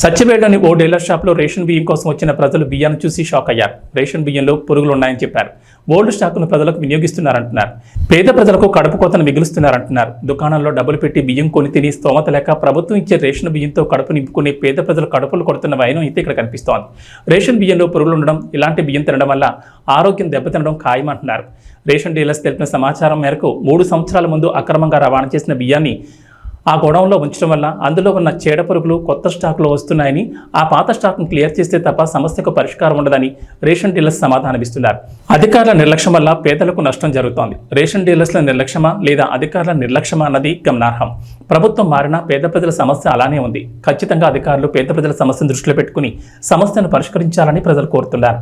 సత్యవేడని ఓ dealer షాప్లో ration బియ్యం కోసం వచ్చిన ప్రజలు బియ్యాన్ని చూసి షాక్ అయ్యారు. రేషన్ బియ్యంలో పురుగులు ఉన్నాయని చెప్పారు. ఓల్డ్ స్టాక్ను ప్రజలకు వినియోగిస్తున్నారంటున్నారు. పేద ప్రజలకు కడుపు కోతను మిగులుస్తున్నారంటున్నారు. దుకాణంలో డబ్బులు పెట్టి బియ్యం కొని తిని స్తోమత లేక ప్రభుత్వం ఇచ్చే రేషన్ బియ్యంతో కడుపు నింపుకునే పేద ప్రజలు కడుపులు కొడుతున్న వైనం అయితే ఇక్కడ కనిపిస్తోంది. రేషన్ బియ్యంలో పురుగులు ఉండడం ఇలాంటి బియ్యం తినడం వల్ల ఆరోగ్యం దెబ్బతినడం ఖాయమంటున్నారు. రేషన్ డీలర్స్ తెలిపిన సమాచారం మేరకు మూడు సంవత్సరాల ముందు అక్రమంగా రవాణా చేసిన బియ్యాన్ని ఆ గోడంలో ఉంచడం వల్ల అందులో ఉన్న చీడపురుగులు కొత్త స్టాక్లో వస్తున్నాయని ఆ పాత స్టాక్ను క్లియర్ చేస్తే తప్ప సమస్యకు పరిష్కారం ఉండదని రేషన్ డీలర్స్ సమాధానమిస్తున్నారు. అధికారుల నిర్లక్ష్యం వల్ల పేదలకు నష్టం జరుగుతోంది. రేషన్ డీలర్స్ల నిర్లక్ష్యమా లేదా అధికారుల నిర్లక్ష్యమా అన్నది గమనార్హం. ప్రభుత్వం మారినా పేద ప్రజల సమస్య అలానే ఉంది. ఖచ్చితంగా అధికారులు పేద ప్రజల సమస్యను దృష్టిలో పెట్టుకుని సమస్యను పరిష్కరించాలని ప్రజలు కోరుతున్నారు.